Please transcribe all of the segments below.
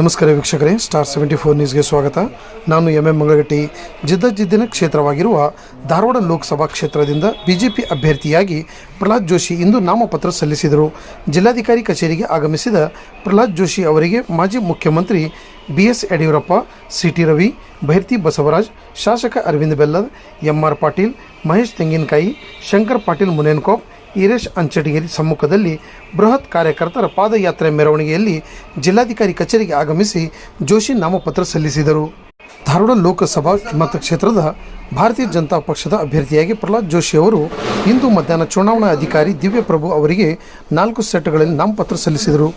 ನಮಸ್ಕಾರ ವೀಕ್ಷಕರೇ star seventy four ನ್ಯೂಸ್ಗೆ ಸ್ವಾಗತ. ನಾನು ಎಂ ಎಂ ಮಂಗಳಗಟ್ಟಿ. ಜಿದ್ದಜಿದ್ದಿನ ಕ್ಷೇತ್ರವಾಗಿರುವ ಧಾರವಾಡ ಲೋಕಸಭಾ ಕ್ಷೇತ್ರದಿಂದ ಬಿಜೆಪಿ ಅಭ್ಯರ್ಥಿಯಾಗಿ ಪ್ರಹ್ಲಾದ್ ಜೋಶಿ ಇಂದು ನಾಮಪತ್ರ ಸಲ್ಲಿಸಿದರು. ಜಿಲ್ಲಾಧಿಕಾರಿ ಕಚೇರಿಗೆ ಆಗಮಿಸಿದ ಪ್ರಹ್ಲಾದ್ ಜೋಶಿ ಅವರಿಗೆ ಮಾಜಿ ಮುಖ್ಯಮಂತ್ರಿ B S Yediyurappa C T Ravi, Byrathi Basavaraj, ಶಾಸಕ ಅರವಿಂದ್ ಬೆಲ್ಲದ್, ಎಂ ಆರ್ ಪಾಟೀಲ್, ಮಹೇಶ್ ತೆಂಗಿನಕಾಯಿ, ಶಂಕರ್ ಪಾಟೀಲ್ ಮುನೇನ್ಕೋಪ್ ಈರೇಶ್ ಅಂಚಡಿಗೇರಿ ಸಮ್ಮುಖದಲ್ಲಿ ಬೃಹತ್ ಕಾರ್ಯಕರ್ತರ ಪಾದಯಾತ್ರೆ ಮೆರವಣಿಗೆಯಲ್ಲಿ ಜಿಲ್ಲಾಧಿಕಾರಿ ಕಚೇರಿಗೆ ಆಗಮಿಸಿ ಜೋಶಿ ನಾಮಪತ್ರ ಸಲ್ಲಿಸಿದರು. ಧಾರವಾಡ ಲೋಕಸಭಾ ಮತಕ್ಷೇತ್ರದ ಭಾರತೀಯ ಜನತಾ ಪಕ್ಷದ ಅಭ್ಯರ್ಥಿಯಾಗಿ ಪ್ರಹ್ಲಾದ್ ಜೋಶಿ ಅವರು ಇಂದು ಮಧ್ಯಾಹ್ನ ಚುನಾವಣಾ ಅಧಿಕಾರಿ ದಿವ್ಯಪ್ರಭು ಅವರಿಗೆ ನಾಲ್ಕು ಸೆಟ್ಗಳಲ್ಲಿ ನಾಮಪತ್ರ ಸಲ್ಲಿಸಿದರು.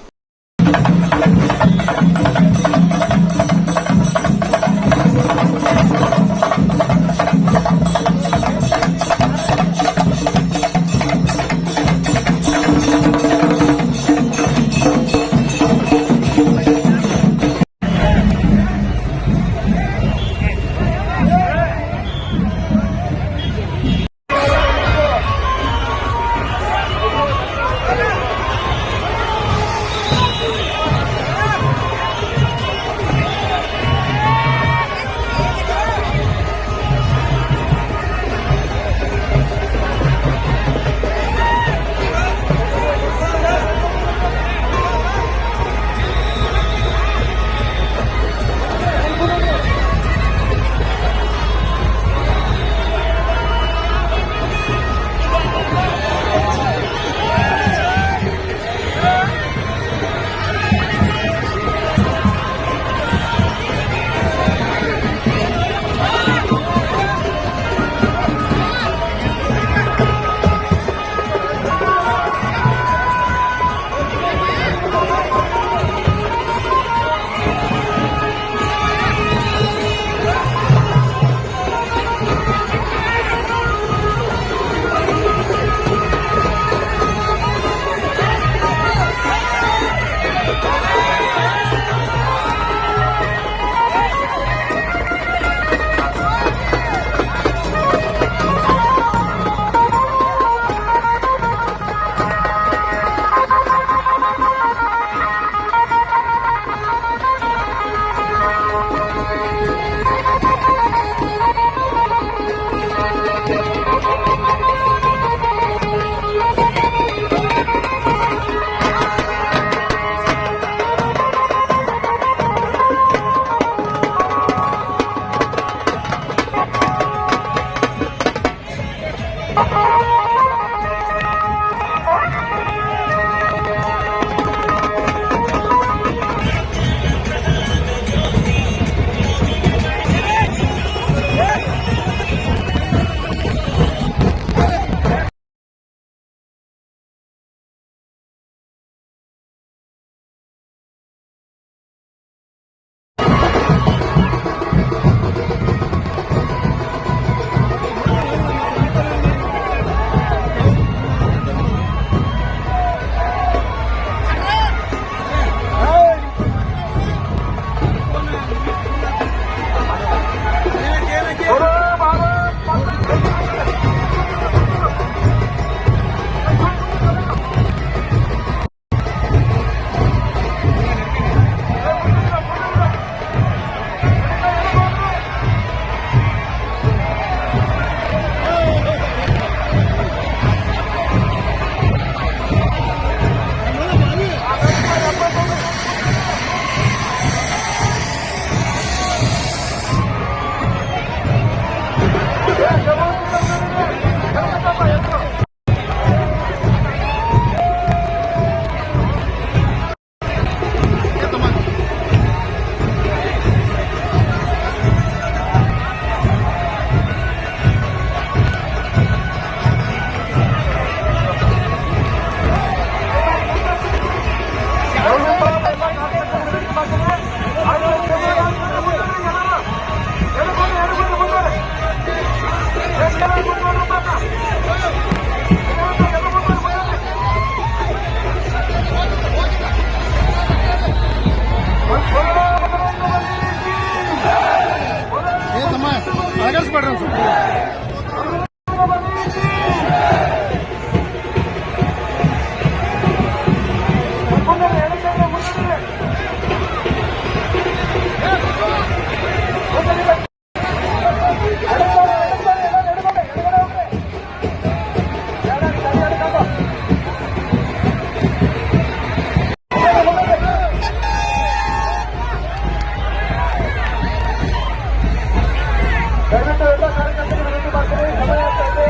ಎಲ್ಲ ಕಾರ್ಯಕರ್ತರಿಗೆ ಭೇಟಿ ಮಾಡ್ತೀನಿ ಸಮಯ ಆಗ್ತಾ ಇದೆ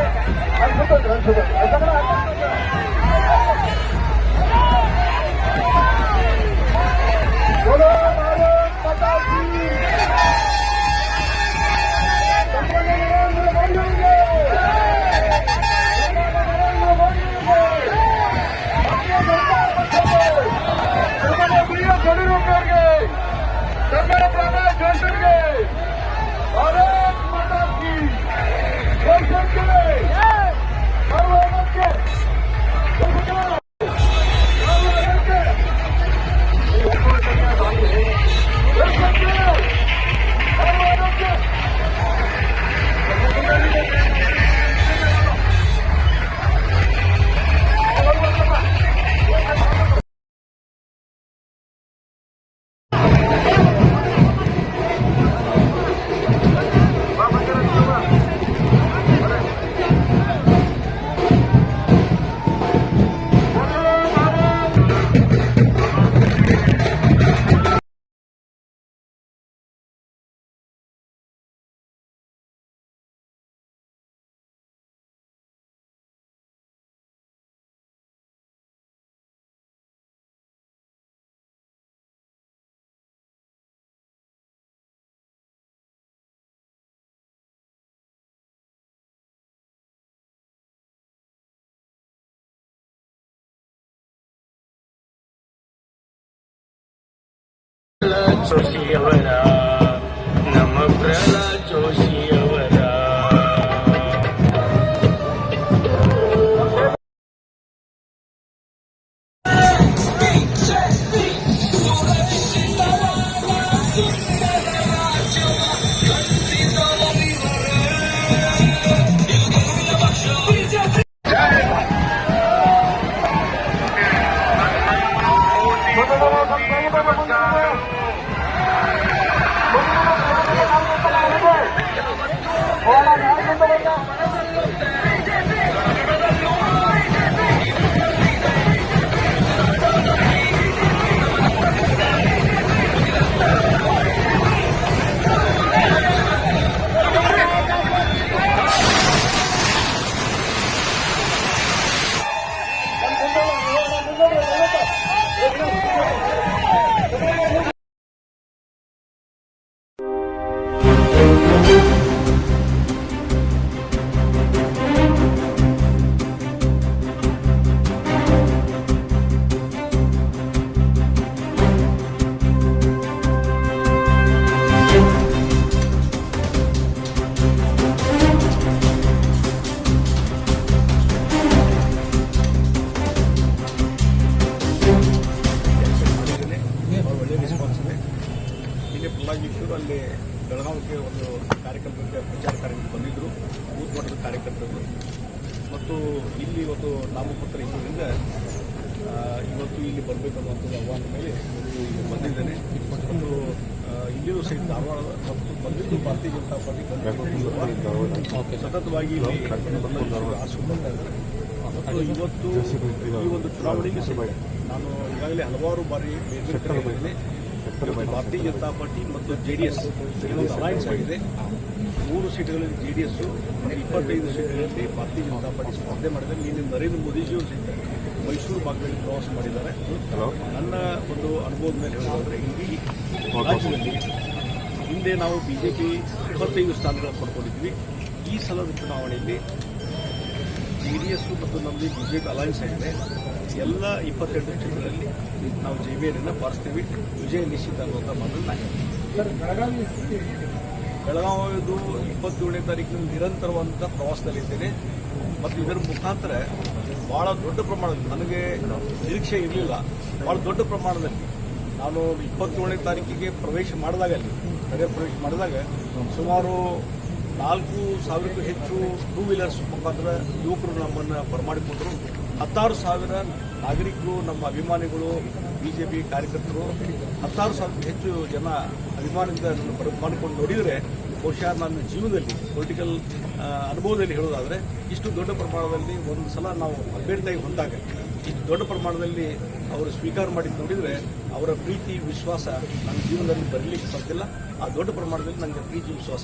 ಅನ್ಸುತ್ತೆ ಅನ್ಸುತ್ತೆ ಜೋಶಿಯವರ ಬೆಳಗಾವಿಗೆ ಒಂದು ಕಾರ್ಯಕ್ರಮಕ್ಕೆ ಪ್ರಚಾರ ಕಾರ್ಯಕ್ಕೆ ಬಂದಿದ್ದರು ಬೂತ್ ಮಟ್ಟದ ಕಾರ್ಯಕರ್ತರು ಮತ್ತು ಇಲ್ಲಿ ಇವತ್ತು ನಾಮಪತ್ರ ಇದ್ದರಿಂದ ಆ, ಇವತ್ತು ಇಲ್ಲಿ ಬರಬೇಕನ್ನುವಂಥದ್ದು ಆಹ್ವಾನ ಮೇಲೆ ಇವತ್ತು ಬಂದಿದ್ದೇನೆ. ಮತ್ತು ಇಲ್ಲಿಯೂ ಸಹಿತ ಧಾರವಾಡ ಮತ್ತು ಬಂದಿದ್ದು ಭಾರತೀಯ ಜನತಾ ಪಾರ್ಟಿ ಸತತವಾಗಿ ಮತ್ತು ಇವತ್ತು ಈ ಒಂದು ಚುನಾವಣೆಗೆ ನಾನು ಈಗಾಗಲೇ ಹಲವಾರು ಬಾರಿ ಬೇರೆ ಬೇರೆ ಕಡೆ ಭಾರತೀಯ ಜನತಾ ಪಾರ್ಟಿ ಮತ್ತು ಜೆಡಿಎಸ್ ಇದೊಂದು ಅಲಯನ್ಸ್ ಆಗಿದೆ. ಮೂರು ಸೀಟ್ಗಳಲ್ಲಿ ಜೆಡಿಎಸ್ ಇಪ್ಪತ್ತೈದು ಸೀಟ್ಗಳಲ್ಲಿ ಭಾರತೀಯ ಜನತಾ ಪಾರ್ಟಿ ಸ್ಪರ್ಧೆ ಮಾಡಿದೆ. ನಿನ್ನೆ ನರೇಂದ್ರ ಮೋದಿಜಿಯವರು ಮೈಸೂರು ಭಾಗದಲ್ಲಿ ಪ್ರವಾಸ ಮಾಡಿದ್ದಾರೆ. ನನ್ನ ಒಂದು ಅನುಭವದ ಮೇಲೆ ಹೇಳೋದಾದ್ರೆ ಇಡೀ ರಾಜ್ಯದಲ್ಲಿ ಹಿಂದೆ ನಾವು ಬಿಜೆಪಿ ಇಪ್ಪತ್ತೈದು ಸ್ಥಾನಗಳನ್ನು ಪಡ್ಕೊಂಡಿದ್ವಿ. ಈ ಸಲದ ಚುನಾವಣೆಯಲ್ಲಿ ಜೆಡಿಎಸ್ ಮತ್ತು ನಮ್ಮದು ಬಿಜೆಪಿ ಅಲಯನ್ಸ್ ಆಗಿದೆ. ಎಲ್ಲ ಇಪ್ಪತ್ತೆಂಟು ಕ್ಷೇತ್ರಗಳಲ್ಲಿ ನಾವು ಜೆಬಿಯನ್ನು ಬಾರಿಸ್ತೀವಿ ವಿಜಯ ನಿಶ್ಚಿತ ಅನ್ನುವಂಥ ಮಾತನ್ನು ಬೆಳಗಾವಿ. ಬೆಳಗಾವಿದು ಇಪ್ಪತ್ತೇಳನೇ ತಾರೀಕಿನ ನಿರಂತರವಾದಂಥ ಪ್ರವಾಸದಲ್ಲಿದ್ದೇನೆ ಮತ್ತು ಇದರ ಮುಖಾಂತರ ಬಹಳ ದೊಡ್ಡ ಪ್ರಮಾಣದಲ್ಲಿ ನನಗೆ ನಿರೀಕ್ಷೆ ಇರಲಿಲ್ಲ. ಬಹಳ ದೊಡ್ಡ ಪ್ರಮಾಣದಲ್ಲಿ ನಾನು ಇಪ್ಪತ್ತೇಳನೇ ತಾರೀಕಿಗೆ ಪ್ರವೇಶ ಮಾಡಿದಾಗ ಅಲ್ಲಿ ನಗರ ಪ್ರವೇಶ ಮಾಡಿದಾಗ ಸುಮಾರು ನಾಲ್ಕು ಸಾವಿರಕ್ಕೂ ಹೆಚ್ಚು ಟೂ ವೀಲರ್ಸ್ ಮುಖಾಂತರ ಯುವಕರು ನಮ್ಮನ್ನು ಬರಮಾಡಿಕೊಂಡರು. ಹತ್ತಾರು ಸಾವಿರ ನಾಗರಿಕರು, ನಮ್ಮ ಅಭಿಮಾನಿಗಳು, ಬಿಜೆಪಿ ಕಾರ್ಯಕರ್ತರು, ಹತ್ತಾರು ಸಾವಿರಕ್ಕೂ ಹೆಚ್ಚು ಜನ ಅಭಿಮಾನದಿಂದ ನನ್ನ ಬರಮಾಡಿಕೊಂಡು ನೋಡಿದರೆ ಬಹುಶಃ ನನ್ನ ಜೀವನದಲ್ಲಿ ಪೊಲಿಟಿಕಲ್ ಅನುಭವದಲ್ಲಿ ಹೇಳೋದಾದರೆ, ಇಷ್ಟು ದೊಡ್ಡ ಪ್ರಮಾಣದಲ್ಲಿ ಒಂದು ಸಲ ನಾವು ಅಭ್ಯರ್ಥಿಯಾಗಿ ಹೊಂದಾಗ ಇಷ್ಟು ದೊಡ್ಡ ಪ್ರಮಾಣದಲ್ಲಿ ಅವರು ಸ್ವೀಕಾರ ಮಾಡಿದ್ದು ನೋಡಿದರೆ ಅವರ ಪ್ರೀತಿ, ವಿಶ್ವಾಸ ನನ್ನ ಜೀವನದಲ್ಲಿ ಬರಲಿಕ್ಕೆ ಸಾಧ್ಯಲ್ಲ ಆ ದೊಡ್ಡ ಪ್ರಮಾಣದಲ್ಲಿ ನನಗೆ ಪ್ರೀತಿ ವಿಶ್ವಾಸ.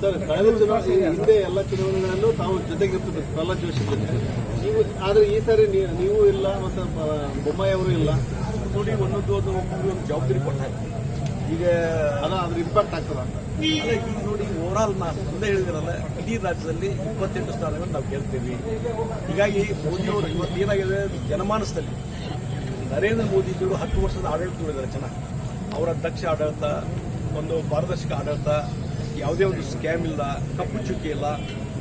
ಸರ್ ಕಳೆದ ಚುನಾವಣೆ ಹಿಂದೆ ಎಲ್ಲ ಚುನಾವಣೆಗಳಲ್ಲೂ ತಾವು ಜೊತೆಗಿರ್ತಿದ್ರು ಪ್ರಹ್ಲಾದ್ ಜೋಶಿ ಜೊತೆ ನೀವು ಆದ್ರೆ ಈ ಸಾರಿ ನೀವು ಇಲ್ಲ ಮತ್ತು ಬೊಮ್ಮಾಯಿ ಅವರು ಇಲ್ಲ. ನೋಡಿ ಒಂದೊಂದು ಒಂದು ಒಬ್ಬರಿಗೆ ಒಂದು ಜವಾಬ್ದಾರಿ ಕೊಟ್ಟಾಗ ಈಗ ಅದ ಅದ್ರ ಇಂಪ್ಯಾಕ್ಟ್ ಆಗ್ತದ ಅಂತ. ಅಲ್ಲ, ಈಗ ನೋಡಿ ಓವರ್ಆಲ್ ನಾನು ಮುಂದೆ ಹೇಳಿದಿರಲ್ಲ ಇಡೀ ರಾಜ್ಯದಲ್ಲಿ ಇಪ್ಪತ್ತೆಂಟು ಸ್ಥಾನಗಳನ್ನು ನಾವು ಗೆಲ್ತೀವಿ. ಹೀಗಾಗಿ ಮೋದಿಯವರು ಇವತ್ತು ಏನಾಗಿದೆ ಜನಮಾನಸದಲ್ಲಿ ನರೇಂದ್ರ ಮೋದಿಜಿಯವರು ಹತ್ತು ವರ್ಷದ ಆಡಳಿತ ನೋಡಿದ್ದಾರೆ ಜನ. ಅವರ ದಕ್ಷ ಆಡಳಿತ ಒಂದು ಪಾರದರ್ಶಕ ಆಡಳಿತ, ಯಾವುದೇ ಒಂದು ಸ್ಕ್ಯಾಮ್ ಇಲ್ಲ, ಕಪ್ಪು ಚುಕ್ಕಿ ಇಲ್ಲ,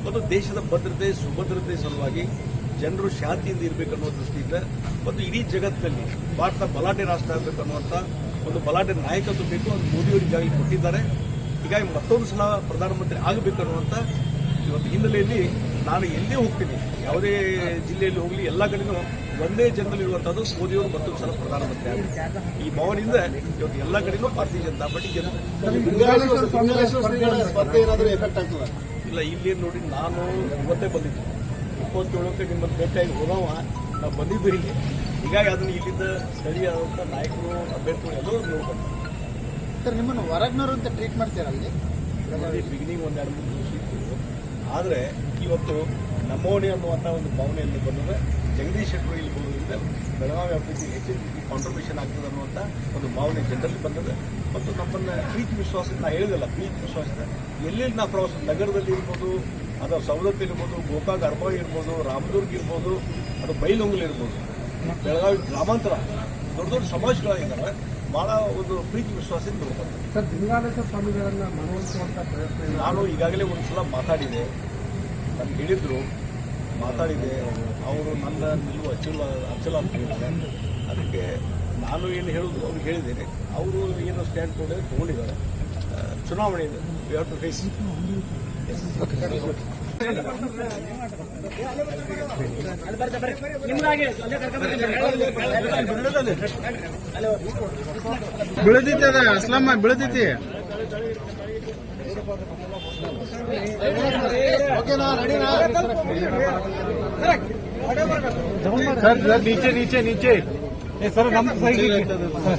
ಒಂದು ದೇಶದ ಭದ್ರತೆ, ಸುಭದ್ರತೆ ಸಲುವಾಗಿ ಜನರು ಶಾಂತಿಯಿಂದ ಇರಬೇಕನ್ನೋ ದೃಷ್ಟಿಯಿಂದ ಮತ್ತು ಇಡೀ ಜಗತ್ತಿನಲ್ಲಿ ಭಾರತ ಬಲಾಢ್ಯ ರಾಷ್ಟ್ರ ಆಗಬೇಕು ಅನ್ನುವಂಥ ಒಂದು ಬಲಾಢ್ಯ ನಾಯಕತ್ವ ಬೇಕು ಅದು ಮೋದಿಯವರು ಈಗಾಗಲೇ ಕೊಟ್ಟಿದ್ದಾರೆ. ಹೀಗಾಗಿ ಮತ್ತೊಂದು ಸಲ ಪ್ರಧಾನಮಂತ್ರಿ ಆಗಬೇಕು ಅನ್ನುವಂಥ ಇವತ್ತು ಹಿನ್ನೆಲೆಯಲ್ಲಿ ನಾನು ಎಲ್ಲೇ ಹೋಗ್ತೀನಿ, ಯಾವುದೇ ಜಿಲ್ಲೆಯಲ್ಲಿ ಹೋಗಲಿ, ಎಲ್ಲ ಕಡೆನೂ ಒಂದೇ ಜನರಲ್ಲಿ ಇರುವಂತಹದ್ದು ಮೋದಿಯವರು ಮತ್ತೊಂದು ಸಲ ಪ್ರಧಾನಮಂತ್ರಿ ಆಗಬೇಕು ಈ ಭಾವನೆಯಿಂದ ಇವತ್ತು ಎಲ್ಲ ಕಡೆನೂ ಭಾರತೀಯ ಜನತಾ ಪಾರ್ಟಿ ಇಲ್ಲ ಇಲ್ಲಿ ನೋಡಿ ನಾನು ಇವತ್ತೇ ಬಂದಿದ್ದೆ. ಇಪ್ಪತ್ತೇಳಕ್ಕೆ ನಿಮ್ಮನ್ನು ಭೇಟಿಯಾಗಿ ಹೋದವ ನಾವು ಬಂದಿದ್ದು ಇಲ್ಲಿ. ಹೀಗಾಗಿ ಅದನ್ನು ಇಲ್ಲಿಂದ ಸ್ಥಳೀಯವಾದಂಥ ನಾಯಕರು ಅಭ್ಯರ್ಥಿಗಳು ಎಲ್ಲರೂ ನೋಡ್ಕೊಂಡು ಸರ್ ನಿಮ್ಮನ್ನು ಹೊರಗ್ನವರು ಅಂತ ಟ್ರೀಟ್ ಮಾಡ್ತೀರಲ್ಲಿ ಬಿಗಿನಿಂಗ್ ಒಂದೆರಡು ಮೂರು ದಿವಸ ಇತ್ತು. ಆದರೆ ಇವತ್ತು ನಮ್ಮೋಣಿ ಅನ್ನುವಂಥ ಒಂದು ಭಾವನೆಯಲ್ಲಿ ಬಂದರೆ ಜಗದೀಶ್ ಶೆಟ್ಟರು ಇಲ್ಲಿ ಬರುವುದರಿಂದ ಬೆಳಗಾವಿ ಅಭಿವೃದ್ಧಿ ಹೆಚ್ಚು ರೀತಿ ಕಾಂಟ್ರಿಬ್ಯೂಷನ್ ಆಗ್ತದೆ ಅನ್ನುವಂಥ ಒಂದು ಭಾವನೆ ಜನರಲ್ಲಿ ಬಂದಿದೆ. ಮತ್ತು ನಮ್ಮನ್ನು ಪ್ರೀತಿ ವಿಶ್ವಾಸ ನಾ ಹೇಳಿದಲ್ಲ ಪ್ರೀತಿ ವಿಶ್ವಾಸದ ಎಲ್ಲೆಲ್ಲಿ ನಾವು ಪ್ರವಾಸ ನಗರದಲ್ಲಿ ಇರ್ಬೋದು ಅಥವಾ ಸವದತ್ತಿ ಇರ್ಬೋದು ಗೋಕಾಕ್ ಅರ್ಬಾವಿ ಇರ್ಬೋದು ರಾಮದುರ್ಗ ಇರ್ಬೋದು ಅದು ಬೈಲೊಂಗಲ್ ಇರ್ಬೋದು. ಬೆಳಗಾವಿ ಗ್ರಾಮಾಂತರ ದೊಡ್ಡ ದೊಡ್ಡ ಸಮಾಜಗಳಾಗಿದ್ದಾರೆ ಬಹಳ ಒಂದು ಪ್ರೀತಿ ವಿಶ್ವಾಸದಿಂದ ಸರ್ ಲಿಂಗಾಯತ ಸ್ವಾಮಿಗಳನ್ನ ಪ್ರಯತ್ನ ನಾನು ಈಗಾಗಲೇ ಒಂದು ಸಲ ಮಾತಾಡಿದೆ. ನನಗೆ ಹೇಳಿದ್ರು ಮಾತಾಡಿದೆ. ಅವರು ನನ್ನ ನಿಲುವು ಅಚ್ಚಲ ಅಚ್ಚಲ ಅಂತ ಹೇಳಿದ್ದಾರೆ ಅದಕ್ಕೆ ನಾನು ಏನು ಹೇಳೋದು ಅವ್ರಿಗೆ ಹೇಳಿದ್ದೇನೆ. ಅವರು ಏನು ಸ್ಟ್ಯಾಂಡ್ ತೊಗೊಂಡಿದ್ದಾರೆ. ತೊಗೊಂಡಿದ್ದಾರೆ ಚುನಾವಣೆ ಇದೆ. ವಿ ಹ್ಯಾವ್ ಟು ಫೇಸ್ ಬೆಳೆದೈತೆ ಅದ ಅಸ್ಲಾಮ ಬೆಳೆದೈತಿ ಓಕೆನಾ ರೆಡಿನಾ ಸರ್ ಸರ್ ನೀಚೆ ನೀಚೆ ನೀಚೆ. ಸರ್ ನಮ್ಮ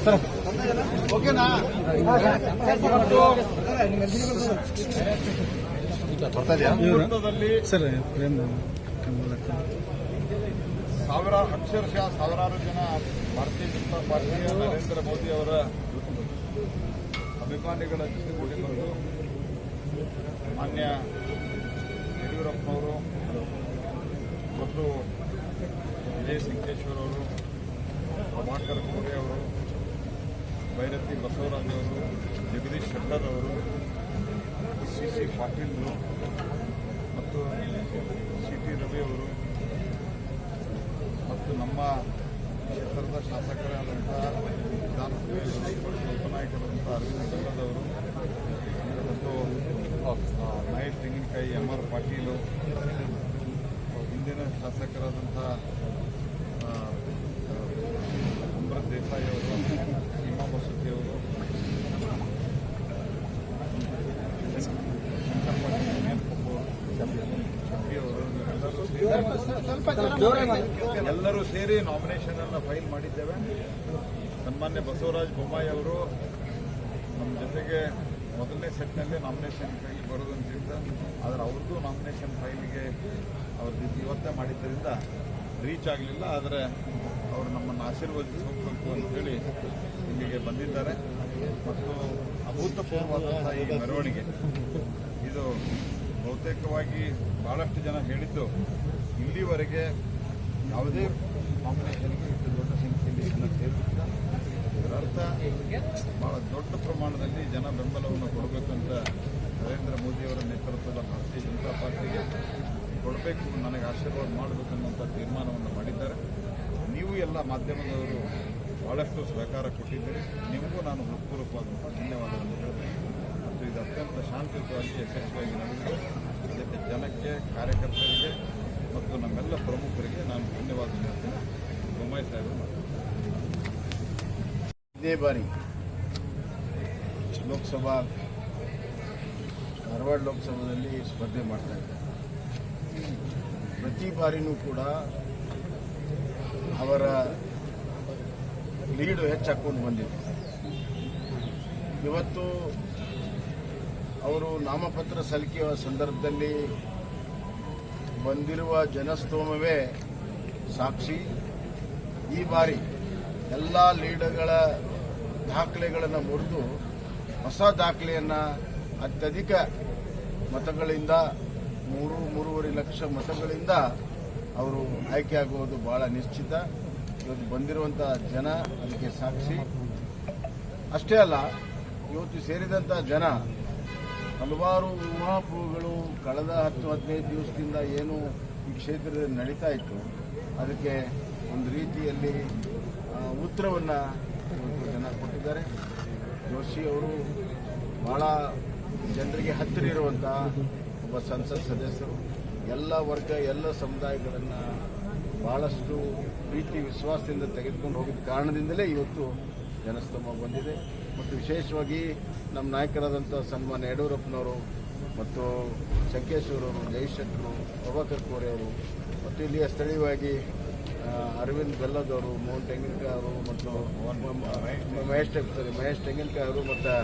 ಸರ್ ಓಕೆನಾ? ಭಾರತದಲ್ಲಿ ಸರ್. ಸಾವಿರ ಅಕ್ಷರಶಃ ಸಾವಿರಾರು ಜನ ಭಾರತೀಯ ಜನತಾ ಪಾರ್ಟಿಯ ನರೇಂದ್ರ ಮೋದಿ ಅವರ ಅಭಿಮಾನಿಗಳ ಜೊತೆಗೂಡಿ ಬಂದು ಮಾನ್ಯ ಯಡಿಯೂರಪ್ಪನವರು ಮತ್ತು ವಿಜಯ ಸಿಂಗೇಶ್ವರ್ ಅವರು ಪ್ರಭಾಕರ್ ಕೋರೆ ಅವರು ಭೈರತಿ ಬಸವರಾಜ್ ಅವರು ಜಗದೀಶ್ ಶೆಟ್ಟರ್ ಅವರು ಸಿ ಸಿ ಪಾಟೀಲ್ರು ಮತ್ತು ಸಿ ಟಿ ರವಿ ಅವರು ಮತ್ತು ನಮ್ಮ ಕ್ಷೇತ್ರದ ಶಾಸಕರಾದಂತಹ ವಿಧಾನಸಭೆ ಉಪನಾಯಕರಾದಂತಹ ಅರವಿಂದ ಬೆಲ್ಲದವರು ಮತ್ತು ನಾಯಿ ತೆಂಗಿನಕಾಯಿ ಎಂ ಆರ್ ಪಾಟೀಲು ಹಿಂದಿನ ಶಾಸಕರಾದಂತಹ ಆ, ಅಮೃತ್ ದೇಸಾಯಿ ಅವರು ಹಿಮಾ ಬಸತಿ ಅವರು ಎಲ್ಲರೂ ಸೇರಿ ನಾಮಿನೇಷನ್ ಅನ್ನ ಫೈಲ್ ಮಾಡಿದ್ದೇವೆ. ಸನ್ಮಾನ್ಯ ಬಸವರಾಜ ಬೊಮ್ಮಾಯಿ ಅವರು ನಮ್ಮ ಜೊತೆಗೆ ಮೊದಲನೇ ಸೆಟ್ನಲ್ಲೇ ನಾಮಿನೇಷನ್ ಫೈಲ್ ಬರೋದಂತಿದ್ದ ಆದರೆ ಅವ್ರದ್ದು ನಾಮಿನೇಷನ್ ಫೈಲಿಗೆ ಅವ್ರದ್ದು ಇವತ್ತೇ ಮಾಡಿದ್ದರಿಂದ ರೀಚ್ ಆಗಲಿಲ್ಲ. ಆದರೆ ಅವರು ನಮ್ಮನ್ನು ಆಶೀರ್ವದಿಸಬೇಕು ಹೋಗಬೇಕು ಅಂತೇಳಿ ಇಲ್ಲಿಗೆ ಬಂದಿದ್ದಾರೆ. ಮತ್ತು ಅಭೂತಪೂರ್ವವಾದಂಥ ಈ ಮೆರವಣಿಗೆ, ಇದು ಬಹುತೇಕವಾಗಿ ಭಾಳಷ್ಟು ಜನ ಹೇಳಿದ್ದು, ಇಲ್ಲಿವರೆಗೆ ಯಾವುದೇ ನಾಮಿನೇಷನ್ಗೆ ಇಷ್ಟು ದೊಡ್ಡ ಸಂಖ್ಯೆಯಲ್ಲಿ ಜನ ಇದರರ್ಥ ಬಹಳ ದೊಡ್ಡ ಪ್ರಮಾಣದಲ್ಲಿ ಜನ ಬೆಂಬಲವನ್ನು ಕೊಡಬೇಕಂತ ನರೇಂದ್ರ ಮೋದಿಯವರ ನೇತೃತ್ವದ ಭಾರತೀಯ ಜನತಾ ಪಾರ್ಟಿಗೆ ಕೊಡಬೇಕು ನನಗೆ ಆಶೀರ್ವಾದ ಮಾಡಬೇಕನ್ನುವಂಥ ತೀರ್ಮಾನವನ್ನು ಮಾಡಿದ್ದಾರೆ. ನೀವು ಎಲ್ಲ ಮಾಧ್ಯಮದವರು ಬಹಳಷ್ಟು ಸಹಕಾರ ಕೊಟ್ಟಿದ್ದೀರಿ. ನಿಮಗೂ ನಾನು ಹೃತ್ಪೂರ್ವಕವಾದಂಥ ಧನ್ಯವಾದಗಳನ್ನು ಹೇಳ್ತೇನೆ. ಮತ್ತು ಇದು ಅತ್ಯಂತ ಶಾಂತಿಯುತವಾಗಿ, ಯಶಸ್ವಿಯಾಗಿ ನಡೆದಿದೆ ಅದಕ್ಕೆ ಜನಕ್ಕೆ, ಕಾರ್ಯಕರ್ತರಿಗೆ ಮತ್ತು ನಮ್ಮೆಲ್ಲ ಪ್ರಮುಖರಿಗೆ ನಾನು ಧನ್ಯವಾದ ಹೇಳ್ತೇನೆ. ಬೊಮ್ಮಾಯಿ ಸಾಹೇಬರು. ಇದೇ ಬಾರಿ ಲೋಕಸಭಾ, ಧಾರವಾಡ ಲೋಕಸಭೆಯಲ್ಲಿ ಸ್ಪರ್ಧೆ ಮಾಡ್ತಾ ಇದ್ದಾರೆ. ಪ್ರತಿ ಬಾರಿನೂ ಕೂಡ ಅವರ ಲೀಡು ಹೆಚ್ಚಾಕೊಂಡು ಬಂದಿದೆ. ಇವತ್ತು ಅವರು ನಾಮಪತ್ರ ಸಲ್ಲಿಕೆಯ ಸಂದರ್ಭದಲ್ಲಿ ಬಂದಿರುವ ಜನಸ್ತೋಮವೇ ಸಾಕ್ಷಿ. ಈ ಬಾರಿ ಎಲ್ಲ ಲೀಡರ್ಗಳ ದಾಖಲೆಗಳನ್ನು ಮುರಿದು ಹೊಸ ದಾಖಲೆಯನ್ನು ಅತ್ಯಧಿಕ ಮತಗಳಿಂದ ಮೂರು, ಮೂರುವರೆ ಲಕ್ಷ ಮತಗಳಿಂದ ಅವರು ಆಯ್ಕೆಯಾಗುವುದು ಬಹಳ ನಿಶ್ಚಿತ. ಇವತ್ತು ಬಂದಿರುವಂಥ ಜನ ಅದಕ್ಕೆ ಸಾಕ್ಷಿ. ಅಷ್ಟೇ ಅಲ್ಲ, ಇವತ್ತು ಸೇರಿದಂಥ ಜನ ಹಲವಾರು ಊಹಾಪೋಹಗಳು ಕಳೆದ ಹತ್ತು, ಹದಿನೈದು ದಿವಸದಿಂದ ಏನು ಈ ಕ್ಷೇತ್ರದಲ್ಲಿ ನಡೀತಾ ಇತ್ತು, ಅದಕ್ಕೆ ಒಂದು ರೀತಿಯಲ್ಲಿ ಉತ್ತರವನ್ನು ಜನ ಕೊಟ್ಟಿದ್ದಾರೆ. ಜೋಶಿ ಅವರು ಬಹಳ ಜನರಿಗೆ ಹತ್ತಿರ ಇರುವಂಥ ಒಬ್ಬ ಸಂಸತ್ ಸದಸ್ಯರು. ಎಲ್ಲ ವರ್ಗ, ಎಲ್ಲ ಸಮುದಾಯಗಳನ್ನು ಬಹಳಷ್ಟು ಪ್ರೀತಿ, ವಿಶ್ವಾಸದಿಂದ ತೆಗೆದುಕೊಂಡು ಹೋಗಿದ್ದ ಕಾರಣದಿಂದಲೇ ಇವತ್ತು ಜನಸ್ತಂಭ ಬಂದಿದೆ. ಮತ್ತು ವಿಶೇಷವಾಗಿ ನಮ್ಮ ನಾಯಕರಾದಂಥ ಸನ್ಮಾನ್ಯ ಯಡಿಯೂರಪ್ಪನವರು ಮತ್ತು ಶಂಕೇಶ್ವರವರು ಜಯಶಂಕರು ಪ್ರಭಾಕರ್ ಕೋರೆ ಅವರು ಮತ್ತು ಇಲ್ಲಿಯ ಸ್ಥಳೀಯವಾಗಿ ಆ, ಬೆಲ್ಲದ್ ಅವರು ಮೋಹನ್ ತೆಂಗಿನಕಾಯಿ ಅವರು ಮತ್ತು ಮಹೇಶ್ ಸರಿ ಮಹೇಶ್ ತೆಂಗಿನಕಾಯಿ ಅವರು ಮತ್ತು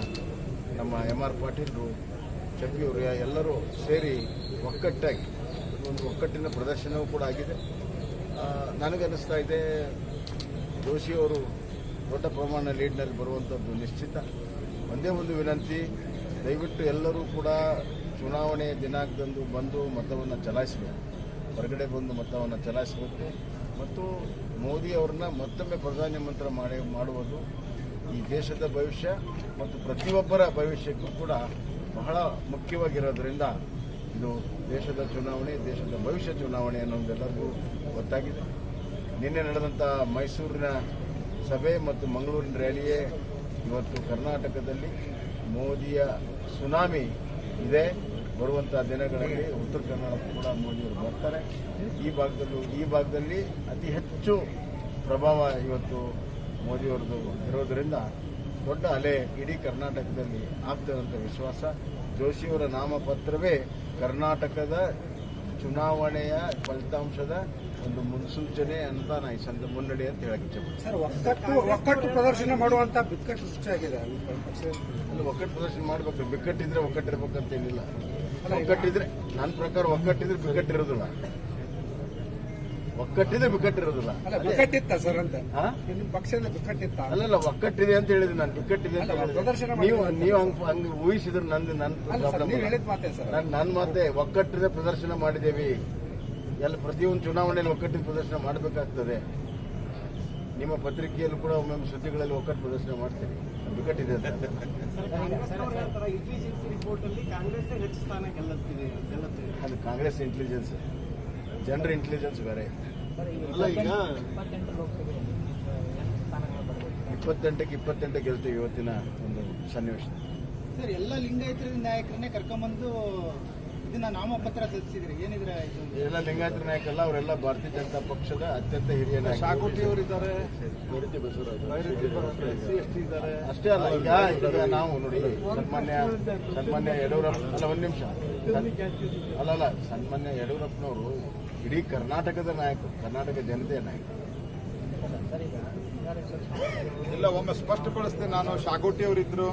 ನಮ್ಮ ಎಂ ಆರ್ ಪಾಟೀಲ್ರು ಚಪ್ಪಿಯವರು ಎಲ್ಲರೂ ಸೇರಿ ಒಕ್ಕಟ್ಟಾಗಿ ಒಂದು ಒಕ್ಕಟ್ಟಿನ ಪ್ರದರ್ಶನವೂ ಕೂಡ ಆಗಿದೆ. ನನಗನ್ನಿಸ್ತಾ ಇದೆ ಜೋಶಿಯವರು ದೊಡ್ಡ ಪ್ರಮಾಣ ಲೀಡ್ನಲ್ಲಿ ಬರುವಂಥದ್ದು ನಿಶ್ಚಿತ. ಒಂದೇ ಒಂದು ವಿನಂತಿ ದಯವಿಟ್ಟು ಎಲ್ಲರೂ ಕೂಡ ಚುನಾವಣೆ ದಿನಾಂಕದಂದು ಬಂದು ಮತವನ್ನು ಚಲಾಯಿಸಬೇಕು. ಹೊರಗಡೆ ಬಂದು ಮತವನ್ನು ಚಲಾಯಿಸಬೇಕು. ಮತ್ತು ಮೋದಿ ಅವ್ರನ್ನ ಮತ್ತೊಮ್ಮೆ ಪ್ರಧಾನಮಂತ್ರಿ ಮಾಡಿ ಮಾಡುವುದು ಈ ದೇಶದ ಭವಿಷ್ಯ ಮತ್ತು ಪ್ರತಿಯೊಬ್ಬರ ಭವಿಷ್ಯಕ್ಕೂ ಕೂಡ ಬಹಳ ಮುಖ್ಯವಾಗಿರೋದ್ರಿಂದ ಇದು ದೇಶದ ಚುನಾವಣೆ, ದೇಶದ ಭವಿಷ್ಯ ಚುನಾವಣೆ ಅನ್ನೋದೆಲ್ಲರಿಗೂ ಗೊತ್ತಾಗಿದೆ. ನಿನ್ನೆ ನಡೆದಂಥ ಮೈಸೂರಿನ ಸಭೆ ಮತ್ತು ಮಂಗಳೂರಿನ ರ್ಯಾಲಿಯೇ ಇವತ್ತು ಕರ್ನಾಟಕದಲ್ಲಿ ಮೋದಿಯ ಸುನಾಮಿ ಇದೆ. ಬರುವಂತಹ ದಿನಗಳಲ್ಲಿ ಉತ್ತರ ಕರ್ನಾಟಕ ಕೂಡ ಮೋದಿಯವರು ಬರ್ತಾರೆ. ಈ ಭಾಗದಲ್ಲೂ ಈ ಭಾಗದಲ್ಲಿ ಅತಿ ಹೆಚ್ಚು ಪ್ರಭಾವ ಇವತ್ತು ಮೋದಿಯವ್ರದ್ದು ಇರೋದರಿಂದ ದೊಡ್ಡ ಅಲೆ ಇಡೀ ಕರ್ನಾಟಕದಲ್ಲಿ ಆಗ್ತದಂಥ ವಿಶ್ವಾಸ. ಜೋಶಿಯವರ ನಾಮಪತ್ರವೇ ಕರ್ನಾಟಕದ ಚುನಾವಣೆಯ ಫಲಿತಾಂಶದ ಒಂದು ಮುನ್ಸೂಚನೆ ಅಂತ ನಾ ಈ ಸಂದ ಮುನ್ನಡೆ ಅಂತ ಹೇಳಕ್ಕೆ ಇಚ್ಛೆ ಸರ್ ಒಕ್ಕಟ್ಟು ಪ್ರದರ್ಶನ ಮಾಡುವಂತ ಬಿಕ್ಕಟ್ಟು ಸೃಷ್ಟಿಯಾಗಿದೆ. ಅಲ್ಲಿ ಒಕ್ಕಟ್ಟು ಪ್ರದರ್ಶನ ಮಾಡಬೇಕು. ಬಿಕ್ಕಟ್ಟಿದ್ರೆ ಒಕ್ಕಟ್ಟಿರ್ಬೇಕಂತ ಒಕ್ಕಟ್ಟಿದ್ರೆ ನನ್ನ ಪ್ರಕಾರ ಒಕ್ಕಟ್ಟಿದ್ರೆ ಬಿಕ್ಕಟ್ಟಿರೋದಿಲ್ಲ ಒಕ್ಕಟ್ಟಿದ್ರೆ ಬಿಕ್ಕಟ್ಟಿರೋದಿಲ್ಲ ಅಲ್ಲ ಬಿಕ್ಕಟ್ಟಿತ್ತ ಸರ್ ಅಂತ? ನಿಮ್ಮ ಪಕ್ಷದ ಬಿಕ್ಕಟ್ಟಿತ್ತ ಅಲ್ಲಲ್ಲ ಒಕ್ಕಟ್ಟಿದೆ ಅಂತ ಹೇಳಿದ್ರೆ ನಾನು ಬಿಕ್ಕಟ್ಟಿದೆ ಅಂತ ಅಲ್ಲ, ಪ್ರದರ್ಶನ ನೀವು ನೀವು ಹಂಗ್ ಹಂಗ್ ಊಹಿಸಿದ್ರೆ ನಂದು ನನ್ನ ಸರ್ ಪ್ರಾಬ್ಲಮ್ ನೀವು ಹೇಳಿದ ಮಾತೇ ಸರ್. ನಾನು ನನ್ನ ಮಾತೆ ಒಕ್ಕಟ್ಟಿದೆ ಪ್ರದರ್ಶನ ಮಾಡಿದೇವಿ ಎಲ್ಲ ಪ್ರತಿಯೊಂದು ಚುನಾವಣೆಯಲ್ಲಿ ಒಕ್ಕಟ್ಟಿನ ಪ್ರದರ್ಶನ ಮಾಡಬೇಕಾಗ್ತದೆ. ನಿಮ್ಮ ಪತ್ರಿಕೆಯಲ್ಲೂ ಕೂಡ ಒಮ್ಮೊಮ್ಮೆ ಸುದ್ದಿಗಳಲ್ಲಿ ಒಕ್ಕಟ್ಟು ಪ್ರದರ್ಶನ ಮಾಡ್ತೀರಿ. ಬಿಕ್ಕಟ್ಟಿದೆ ಅಂತ. ಅದು ಕಾಂಗ್ರೆಸ್ ಇಂಟೆಲಿಜೆನ್ಸ್ ಜನರ ಇಂಟೆಲಿಜೆನ್ಸ್ ಬೇರೆ. ಅಲ್ಲ ಈಗ ಇಪ್ಪತ್ತೆಂಟಕ್ಕೆ ಇಪ್ಪತ್ತೆಂಟು ಗೆಲ್ತೀವಿ ಇವತ್ತಿನ ಒಂದು ಸನ್ನಿವೇಶ. ಸರ್ ಎಲ್ಲ ಲಿಂಗಾಯತರ ನಾಯಕರನ್ನೇ ಕರ್ಕೊಂಬಂದು ಇದನ್ನ ನಾಮಪತ್ರ ಸಲ್ಲಿಸಿದ್ರಿ ಏನಿದ್ರೆ ಎಲ್ಲ ಲಿಂಗಾಯತ ನಾಯಕಲ್ಲ ಅವರೆಲ್ಲ ಭಾರತೀಯ ಜನತಾ ಪಕ್ಷದ ಅತ್ಯಂತ ಹಿರಿಯ ನಾಯಕ ಸಿ ಎಸ್ ಇದ್ದಾರೆ. ಅಷ್ಟೇ ಅಲ್ಲ ಈಗ ಈಗ ನಾವು ನೋಡಿ ಸನ್ಮಾನ್ಯ ಸನ್ಮಾನ್ಯ ಯಡಿಯೂರಪ್ಪ ಅಲ್ಲ ಒಂದು ನಿಮಿಷ. ಅಲ್ಲ ಅಲ್ಲ ಸನ್ಮಾನ್ಯ ಯಡಿಯೂರಪ್ಪನವರು ಇಡೀ ಕರ್ನಾಟಕದ ನಾಯಕರು ಕರ್ನಾಟಕ ಜನತೆಯ ನಾಯಕ ಇಲ್ಲ ಒಮ್ಮೆ ಸ್ಪಷ್ಟಪಡಿಸ್ತೇನೆ ನಾನು ಶಾಗೋಟಿ ಅವರಿದ್ರು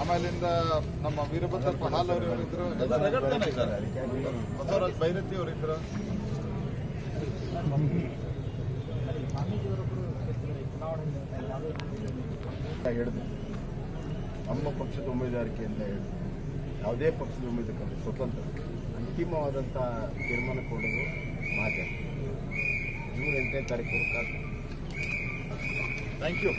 ಆಮೇಲಿಂದ ನಮ್ಮ ವೀರಭದ್ರ ಪಹಾಲ್ ಅವರು ಇವರಿದ್ರು ಬಸವರಾಜ್ ಬೈರತಿ ಅವರಿದ್ರು ಹಿಡಿದು ನಮ್ಮ ಪಕ್ಷದ ಉಮೇದುವಾರಿಕೆಯಿಂದ ಹಿಡಿದು ಯಾವುದೇ ಪಕ್ಷದ ಉಮೇದುವಾರ ಸ್ವತಂತ್ರ. ಅಂತಿಮವಾದಂಥ ತೀರ್ಮಾನ ಕೊಡೋದು ಮಾತೆ. ಜೂನ್ ಎಂಟನೇ ತಾರೀಕು. Thank you